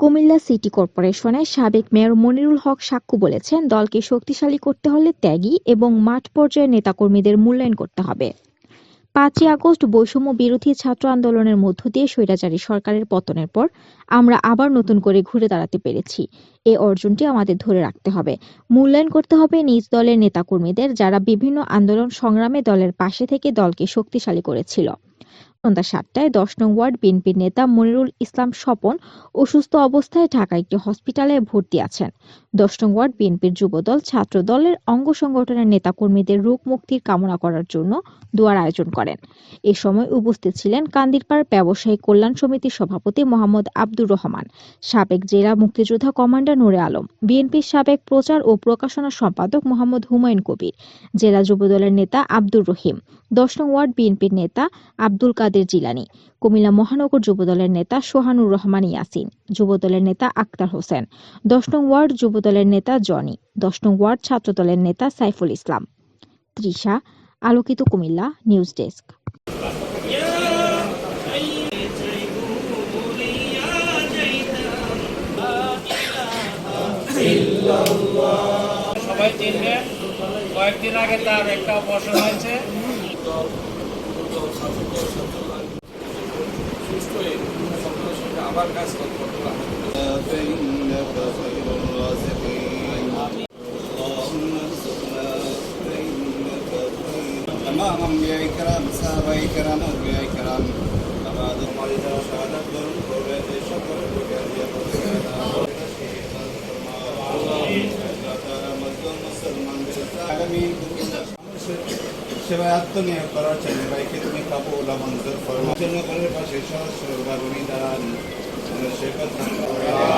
Comilla city কর্পোরেশনের সাবেক mayor Monirul Haque সাক্ষ্য বলেছেন, দলকে শক্তিশালী করতে হলে ত্যাগী এবং মাঠ পর্যায়ের নেতাকর্মীদের মূল্যায়ন করতে হবে। পাঁচই আগস্ট বৈষম্য বিরোধী ছাত্র আন্দোলনের মধ্য দিয়ে স্বৈরাচারী সরকারের পতনের পর আমরা আবার নতুন করে ঘুরে দাঁড়াতে পেরেছি। এই অর্জনটি আমাদের ধরে রাখতে হবে। মূল্যায়ন করতে হবে নিজ দলের নেতাকর্মীদের যারা বিভিন্ন আন্দোলন সংগ্রামে দলের পাশে থেকে দলকে শক্তিশালী করেছিল। সন্ধ্যা সাতটায় দশ নং ওয়ার্ড বিএনপির নেতা মনিরুল ইসলাম স্বপন অসুস্থ অবস্থায় ঢাকা একটি হসপিটালে ভর্তি আছেন। দশ নং ওয়ার্ড বিএনপির যুবদল ছাত্র দলের অঙ্গ সংগঠনের নেতাকর্মীদের রোগ মুক্তির কামনা করার জন্য দোয়ার আয়োজন করেন। এ সময় উপস্থিত ছিলেন কান্দিরপাড় ব্যবসায়ী কল্যাণ সমিতির সভাপতি মোহাম্মদ আব্দুর রহমান, সাবেক জেলা মুক্তিযোদ্ধা কমান্ডার নুরে আলম, বিএনপির সাবেক প্রচার ও প্রকাশনা সম্পাদক মোহাম্মদ হুমায়ুন কবির, জেলা যুবদলের নেতা আব্দুর রহিম, দশ নং ওয়ার্ড বিএনপির নেতা আব্দুল কাদের জিলানী। কুমিল্লা মহানগর যুবদলের নেতা সোহানুর রহমান ইয়াসিন, যুবদলের নেতা আক্তার হোসেন, দশ নং ওয়ার্ড যুবদলের নেতা জনি, দশ নং ওয়ার্ড ছাত্রদলের নেতা সাইফুল ইসলাম। তৃষা, আলোকিত কুমিল্লা, নিউজ ডেস্ক। কয়েকদিন আগে তার একটা অপারেশন হয়েছে। সকলের সঙ্গে আবার কাজ করতে পারবো فإنك خير الرازقين اللهم ارزقنا فإنك خير تمام أنبياء كرام صحابة كرام أولياء كرام أبعد مريضا شهادة بالقرآن شكر সেবায় আত্মনিয়োগ করার জন্য ভাইকে তুমি কাবুল মঞ্জুর ফরমা জন্য করে পাশে সহস্র বাগুনি দান Saya.